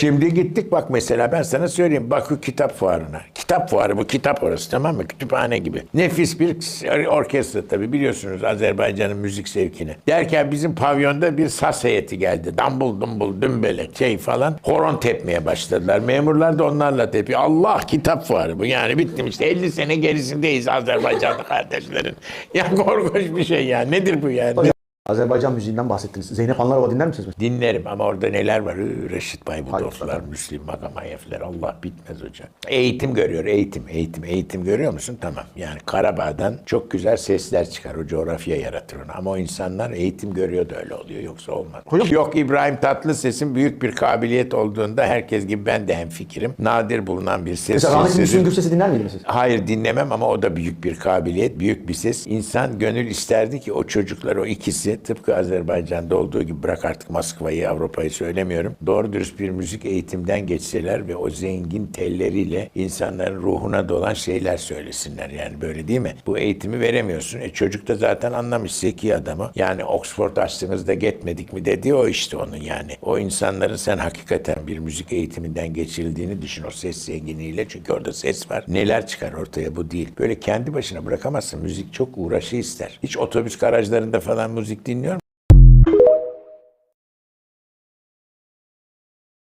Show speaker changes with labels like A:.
A: Şimdi gittik bak mesela ben sana söyleyeyim Bakü Kitap Fuarı'na. Kitap fuarı bu kitap orası tamam mı? Kütüphane gibi. Nefis bir orkestra tabii biliyorsunuz Azerbaycan'ın müzik zevkini. Derken bizim pavyonda bir saz heyeti geldi. Dambul dumbul dümbele şey falan. Horon tepmeye başladılar. Memurlar da onlarla tepiyor. Allah kitap fuarı bu. Yani bittim işte 50 sene gerisindeyiz Azerbaycanlı kardeşlerin. Ya korkunç bir şey ya. Nedir bu yani?
B: Hocam, Azerbaycan müziğinden bahsettiniz. Zeynep Anlarova dinler misiniz?
A: Dinlerim ama orada neler var? Reşit Baybudoflar, Müslim Magamayevler Allah bitmez hocam. Eğitim görüyor, eğitim, eğitim, eğitim görüyor musun? Tamam. Yani Karabağ'dan çok güzel sesler çıkar. O coğrafya yaratır onu. Ama o insanlar eğitim görüyor da öyle oluyor. Yoksa olmaz. Yok İbrahim Tatlıses'in büyük bir kabiliyet olduğunda herkes gibi ben de hemfikirim. Nadir bulunan bir ses.
B: Mesela
A: sesi-
B: Müslüm Gürses'i dinler miydiniz siz?
A: Hayır dinlemem ama o da büyük bir kabiliyet, büyük bir ses. İnsan gönül isterdi ki o çocuklar, o ikisi tıpkı Azerbaycan'da olduğu gibi bırak artık Moskova'yı, Avrupa'yı söylemiyorum. Doğru dürüst bir müzik eğitimden geçseler ve o zengin telleriyle insanların ruhuna dolan şeyler söylesinler. Yani böyle değil mi? Bu eğitimi veremiyorsun. E çocuk da zaten anlamış zeki adamı. Yani Oxford açtığınızda gitmedik mi dedi o işte onun yani. O insanların sen hakikaten bir müzik eğitiminden geçirildiğini düşün o ses zenginliğiyle. Çünkü orada ses var. Neler çıkar ortaya bu değil. Böyle kendi başına bırakamazsın. Müzik çok uğraşı ister. Hiç otobüs garajlarında falan müzik dinliyor